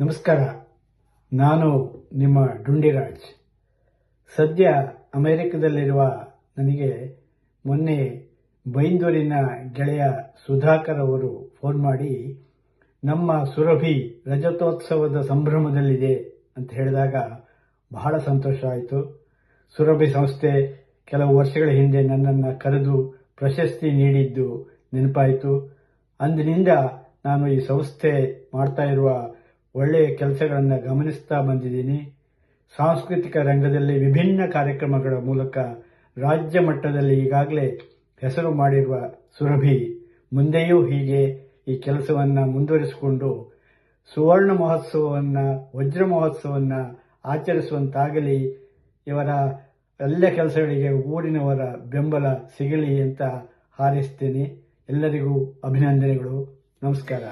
ನಮಸ್ಕಾರ. ನಾನು ನಿಮ್ಮ ಡುಂಡಿರಾಜ್. ಸದ್ಯ ಅಮೆರಿಕದಲ್ಲಿರುವ ನನಗೆ ಮೊನ್ನೆ ಬೈಂದೂರಿನ ಗೆಳೆಯ ಸುಧಾಕರ್ ಅವರು ಫೋನ್ ಮಾಡಿ, ನಮ್ಮ ಸುರಭಿ ರಜತೋತ್ಸವದ ಸಂಭ್ರಮದಲ್ಲಿದೆ ಅಂತ ಹೇಳಿದಾಗ ಬಹಳ ಸಂತೋಷ ಆಯಿತು. ಸುರಭಿ ಸಂಸ್ಥೆ ಕೆಲವು ವರ್ಷಗಳ ಹಿಂದೆ ನನ್ನನ್ನು ಕರೆದು ಪ್ರಶಸ್ತಿ ನೀಡಿದ್ದು ನೆನಪಾಯಿತು. ಅಂದಿನಿಂದ ನಾನು ಈ ಸಂಸ್ಥೆ ಮಾಡ್ತಾ ಇರುವ ಒಳ್ಳೆಯ ಕೆಲಸಗಳನ್ನು ಗಮನಿಸ್ತಾ ಬಂದಿದ್ದೀನಿ. ಸಾಂಸ್ಕೃತಿಕ ರಂಗದಲ್ಲಿ ವಿಭಿನ್ನ ಕಾರ್ಯಕ್ರಮಗಳ ಮೂಲಕ ರಾಜ್ಯ ಮಟ್ಟದಲ್ಲಿ ಈಗಾಗಲೇ ಹೆಸರು ಮಾಡಿರುವ ಸುರಭಿ ಮುಂದೆಯೂ ಹೀಗೆ ಈ ಕೆಲಸವನ್ನು ಮುಂದುವರಿಸಿಕೊಂಡು ಸುವರ್ಣ ಮಹೋತ್ಸವವನ್ನು, ವಜ್ರ ಮಹೋತ್ಸವವನ್ನು ಆಚರಿಸುವಂತಾಗಲಿ, ಇವರ ಎಲ್ಲ ಕೆಲಸಗಳಿಗೆ ಊರಿನವರ ಬೆಂಬಲ ಸಿಗಲಿ ಅಂತ ಹಾರೈಸ್ತೇನೆ. ಎಲ್ಲರಿಗೂ ಅಭಿನಂದನೆಗಳು. ನಮಸ್ಕಾರ.